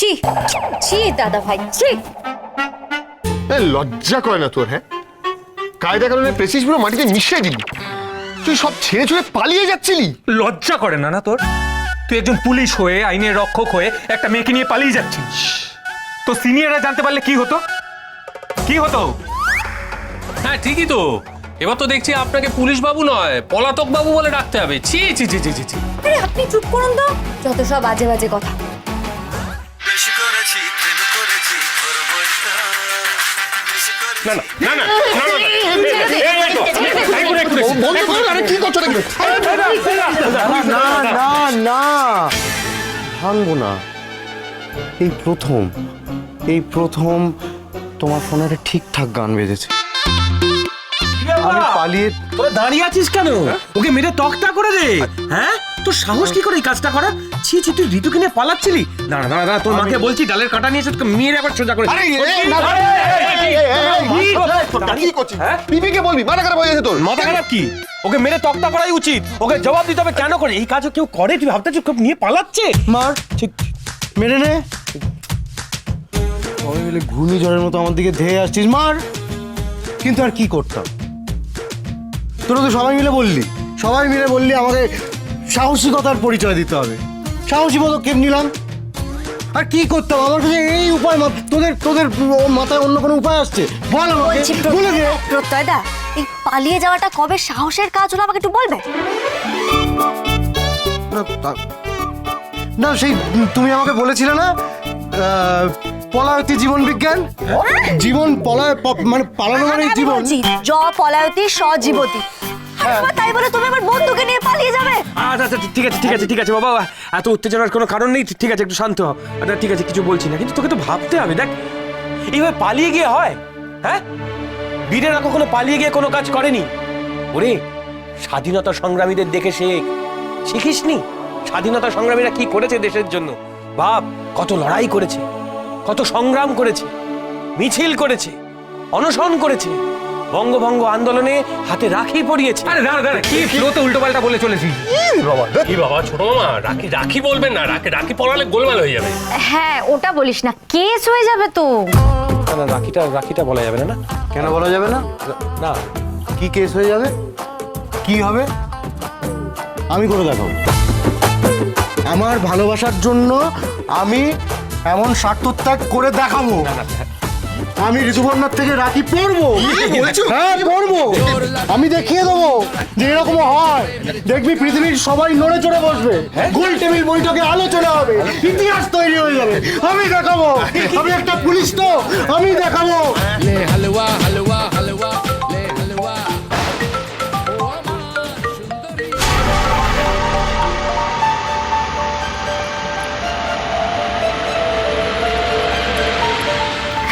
ছি ছি দাদা ভাই ছি লজ্জা করে না তোর হ্যাঁ? কায়দা কারণে প্রেসিস পুরো মাটিতে মিশিয়ে দিলি। তুই সব ছেড়ে ছুড়ে পালিয়ে যাচ্ছিলি। লজ্জা করে না না তোর? তুই একজন পুলিশ হয়ে আইনের রক্ষক হয়ে একটা মেয়েকে নিয়ে পালিয়ে যাচ্ছিস তো সিনিয়ররা জানতে পারলে কি হতো? কি হতো? হ্যাঁ ঠিকই তো। এবার তো দেখছি আপনাকে পুলিশ বাবু নয় পলাতক বাবু বলে ডাকতে হবে। ছি ছি ছি ছি ছি আরে আপনি চুপ করুন তো। যত সব বাজে বাজে কথা। না না না ভাঙবো না এই প্রথম এই প্রথম তোমার ফোনে একটা ঠিকঠাক গান বেজেছে আমি পালিয়ে তোরা দাঁড়িয়ে আছিস কেন ওকে মেরে তক্তা করে দে হ্যাঁ তোর সাহস কি করে এই কাজটা করা ছি ছি তুই ঋতুকে নিয়ে পালাচ্ছিলি? না না না তোর মাকে বলছি ডালের কাটা নিয়েছে তোকে মেরে আবার সোজা করে। আরে কি করছিস? বিবিকে বলবি মাথা খারাপ হয়ে গেছে তোর। মাথা খারাপ কি? ওকে মেরে তক্তা করাই উচিত। ওকে জবাব দিতে হবে কেন করে? এই কাজও কেউ করে? তুই ভাবতে চুপ নিয়ে পালাচ্ছে? মার। ঠিক মেরে নে। সবাই মিলে ঘূর্ণিঝড়ের মতো আমার দিকে ধেয়ে আসছিস। মার। কিন্তু আর কি করতাম? তোরা তো সবাই মিলে বললি। সবাই মিলে বললি আমাকে সাহসিকতার পরিচয় দিতে হবে। সাহসী পদক্ষেপ নিলাম। আর কি করতাম আমার কাছে এই উপায় মাত্র- তোদের তোদের মাথায় অন্য কোনো উপায় আসছে? বল আমাকে। বলে দে। এই পালিয়ে যাওয়াটা কবে সাহসের কাজ হলো আমাকে একটু বলবে? না, না সেই তুমি আমাকে বলেছিলে না? পলায়তি জীবন বিজ্ঞান? জীবন পলায় মানে পালানো মানে জীবন? জ পলায়তি সজীবতী তাই বলে তুমি আমার বন্ধুকে নিয়ে পালিয়ে যাবে? আচ্ছা আচ্ছা ঠিক আছে ঠিক আছে ঠিক আছে, বাবা এত উত্তেজনার কোনো কারণ নেই? ঠিক আছে, একটু শান্ত হ। আচ্ছা ঠিক আছে, কিছু বলছি না। কিন্তু তোকে তো ভাবতে হবে, দেখ, এইভাবে পালিয়ে গিয়ে হয় হ্যাঁ? বীরেরা কখনো পালিয়ে গিয়ে কোনো কাজ করেনি? ওরে, স্বাধীনতা সংগ্রামীদের দেখে শেখ শিখিসনি? স্বাধীনতা সংগ্রামীরা কি করেছে দেশের জন্য? ভাব, কত লড়াই করেছে, কত সংগ্রাম করেছে, মিছিল করেছে, অনশন করেছে বঙ্গভঙ্গ আন্দোলনে হাতে রাখি পরিয়েছে। আরে দাঁড়া দাঁড়া কি ফ্লোতে উল্টো পাল্টা বলে চলেছিস কি বাবা ছোট মামা রাখি রাখি বলবেন না রাখি রাখি পড়ালে গোলমাল হয়ে যাবে। হ্যাঁ ওটা বলিস না কেস হয়ে যাবে তো। না, না রাখিটা রাখিটা বলা যাবে না না। কেন বলা যাবে না? না। কি কেস হয়ে যাবে? কি হবে? আমি করে দেখাবো। আমার ভালোবাসার জন্য আমি এমন স্বার্থত্যাগ করে দেখাবো। আমি ঋতুপর্ণার থেকে রাখি পরবো হ্যাঁ পরবো আমি দেখিয়ে দেবো যে এরকম হয়। দেখবি পৃথিবীর সবাই নড়ে চড়ে বসবে। গোল টেবিল বৈঠকে আলোচনা হবে। ইতিহাস তৈরি হয়ে যাবে। আমি দেখাবো। আমি একটা পুলিশ তো। আমি দেখাবো।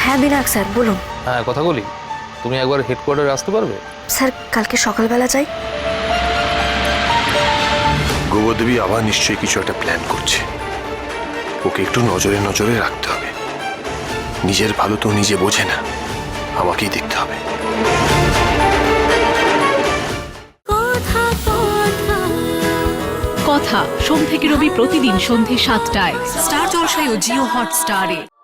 হ্যাঁ বিনায়ক স্যার বলুন। হ্যাঁ কথা বলি। তুমি একবার হেডকোয়ার্টারে আসতে পারবে? স্যার কালকে সকালবেলা যাই। গোবরদেবী আবার নিশ্চয়ই কিছু একটা প্ল্যান করছে। ওকে একটু নজরে নজরে রাখতে হবে। নিজের ভালো তো নিজে বোঝে না। আমাকেই দেখতে হবে। কথা সোম থেকে রবি প্রতিদিন সন্ধে সাতটায়। স্টার জলসায় ও জিও হটস্টারে।